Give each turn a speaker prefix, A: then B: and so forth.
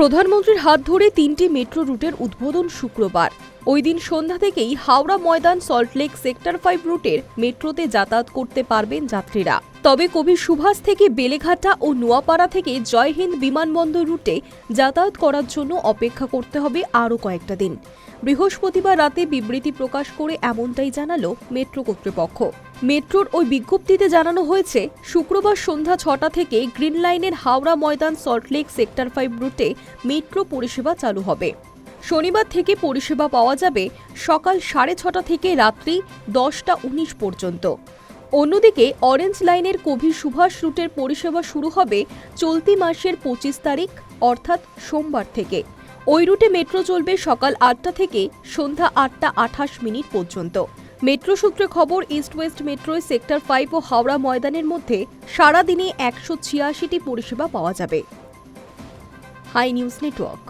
A: প্রধানমন্ত্রীর হাত ধরে তিনটি মেট্রো রুটের উদ্বোধন শুক্রবার। ওই দিন সন্ধ্যা থেকেই হাওড়া ময়দান সল্টলেক সেক্টর ফাইভ রুটের মেট্রোতে যাতায়াত করতে পারবেন যাত্রীরা। তবে কবি সুভাষ থেকে বেলেঘাটা ও নোয়াপাড়া থেকে জয়হিন্দ বিমানবন্দর রুটে যাতায়াত করার জন্য অপেক্ষা করতে হবে আরও কয়েকটা দিন। বৃহস্পতিবার রাতে বিবৃতি প্রকাশ করে এমনটাই জানালো মেট্রো কর্তৃপক্ষ। মেট্রোর ওই বিজ্ঞপ্তিতে জানানো হয়েছে, শুক্রবার সন্ধ্যা ছটা থেকে গ্রিন লাইনের হাওড়া ময়দান সল্টলেক সেক্টর ফাইভ রুটে মেট্রো পরিষেবা চালু হবে। শনিবার থেকে পরিষেবা পাওয়া যাবে সকাল সাড়ে ছটা থেকে রাত্রি দশটা উনিশ পর্যন্ত। অন্যদিকে অরেঞ্জ লাইনের কবি সুভাষ রুটের পরিষেবা শুরু হবে চলতি মাসের পঁচিশ তারিখ, অর্থাৎ সোমবার থেকে। ওই রুটে মেট্রো চলবে সকাল আটটা থেকে সন্ধ্যা আটটা আঠাশ মিনিট পর্যন্ত। মেট্রো সূত্রে খবর east west metro sector five ও হাওড়া ময়দানের মধ্যে সারাদিনে একশো ছিয়াশিটি পরিষেবা পাওয়া যাবে। High news network